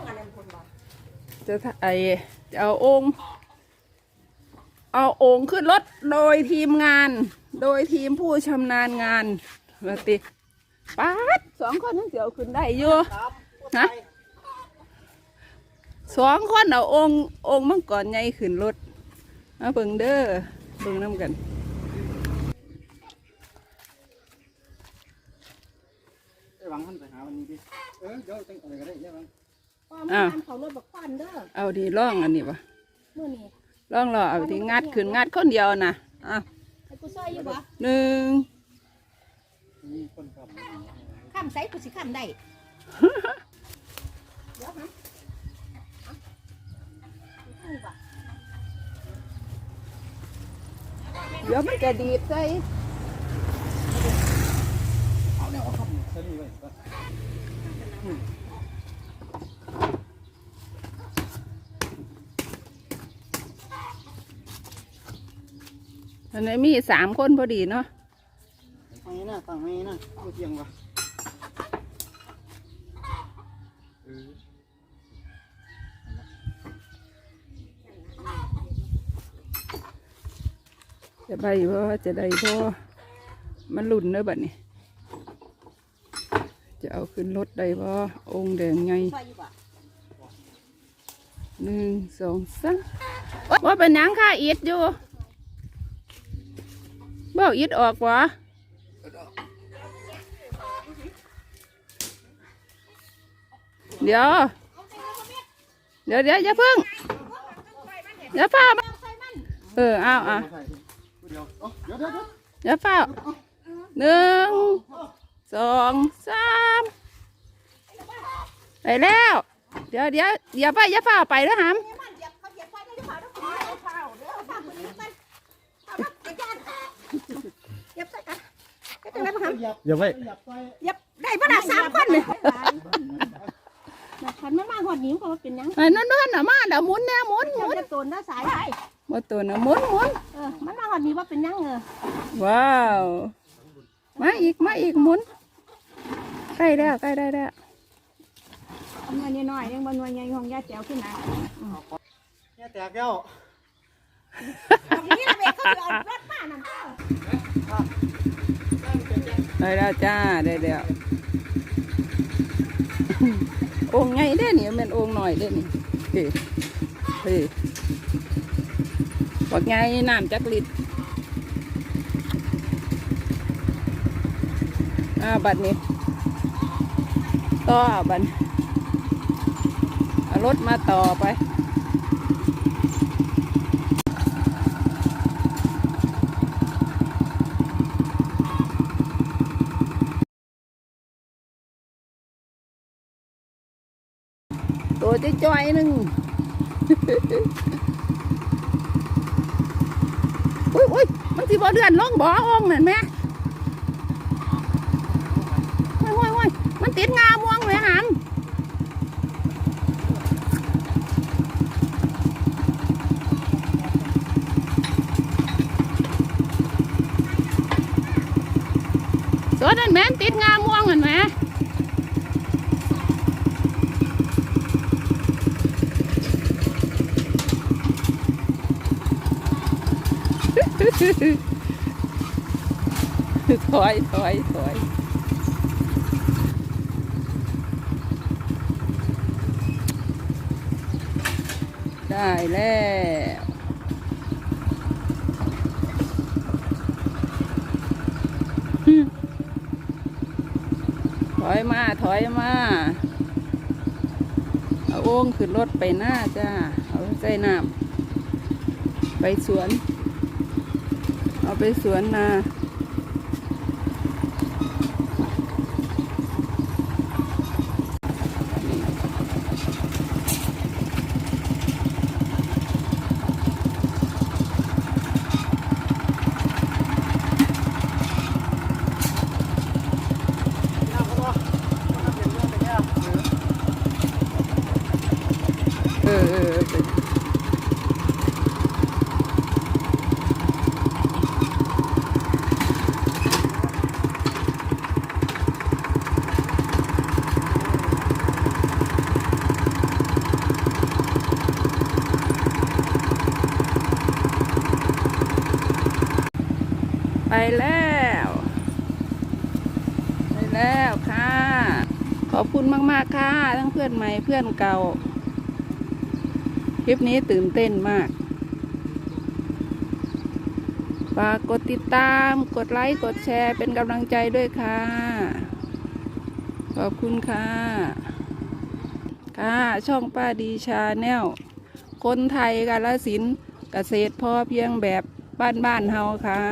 งอันนั้นคนบอกจะไอจะเอาองค์เอาองค์ขึ้นรถโดยทีมงาน โดยทีมผู้ชำนาญงานมาติป๊าดสองคนทั้งเสียวขึ้นได้อยู่ครับฮะสองคนเอาองค์องค์มังกรใหญ่ขึ้นรถมาเบิ่งเด้อเบิ่งน้ำกันไอ้หวังท่านไปหาวันนี้ดิเออเดี๋ยวจังอะไรก็ได้เนี่ยห วังพ่อมาทำเขารถบักควันเด้อเอาดีร่องอันนี้ปะมื่อนี้ร่องรอเอาที่งัดขึ้นงัดคนเดียวนะอะให้กูซอยอยู่บ่หนึ่งมีคนขับข้ามใส่กูสิข้ามได้ เดี๋ยวฮะเอาเอาบ่เดี๋ยวมันจะดีดใส่เอาเนี่ยเอาขับใส่นี่ไว้ ก่อนอันนี้มีสามคนพอดีเนาะไม่นะตั้งไม่นะเอาเตียงวะเออจะไปบ่จะได้บ่มันหลุนเด้อบัดนี้ จะเอาขึ้นรถได้บ่องค์แดงไงซอยอยู่บ่หนึ่งสองสามโอ๊ยว่าเป็นหยังค่ะอิดอยู่บ่ เอาอิดออกวะเดี๋ยว เดี๋ยวเดี๋ยวอย่าเพิ่งอย่าเฝ้าเออเอาเอาใส่เดี๋ยวเอาเดี๋ยวเดี๋ยวเดี๋ยวอย่าเฝ้าหนึ่งสองสามไปแล้ว เดี๋ยวเดี๋ยวอย่าไปอย่าเฝ้าไปแล้วหาม เหยียบใส่กันก็จังได๋บ่ครับเหยียบอย่าไว้เหยียบได้บ่ล่ะสามคนนี่คันมันมาหอดนิ้วก็ว่าเป็นหยังไอ้นั่นนั่นน่ะมาเดี๋ยวหมุนแน่หมุนหเจ้ามุนจะโตนได้สายไปหมดตัวน่ะหมุนหมุนเออมันมาหอดนิ้วว่าเป็นหยังเออว้าว มาอีกมาอีกหมุนใกล้แล้วใกล้ได้แล้วเอาหน่อยน้อยๆยังบ่หน่วยใหญ่ของยาแจ๋วขึ้นนะเนี่ยแตกแล้วเอาอย่างนี้ละเว้ยเขาสิเอารถมา นั่นเด้อได้แล้วจ้าได้แล้วองไงเด้นี่แมันองหน่อยเด้นี่เฮ้เฮ้บอกไงน้ำจักลิตอ่าบัดนี้ต่อบัดรถมาต่อไป ตัวจะจ้อยหนึ่งอุ้ยอุ้ยมันสิบ่เดือนลงบ่อองนั่นแม่ว้ยว้ยว้ยมันติดงาม่วงเลยหันตัวนั้นแม่นติดงาม่วงเห็นไหม ถอยถอยถอยได้แล้วถอยมา ถอยมา เอาโอ่งขึ้นรถไปหน้าจ้า เอาใส่น้ำไปสวน เอาไปสวนนา แล้ว ไปแล้วค่ะ ขอบคุณมาก ๆ ค่ะ ทั้งเพื่อนใหม่เพื่อนเก่า คลิปนี้ตื่นเต้นมากฝากกดติดตาม กดไลค์ กดแชร์เป็นกำลังใจด้วยค่ะ ขอบคุณค่ะ ค่ะ ช่องป้าดีชาแนล คนไทยกาลสินเกษตรพอเพียงแบบบ้านๆเฮาค่ะ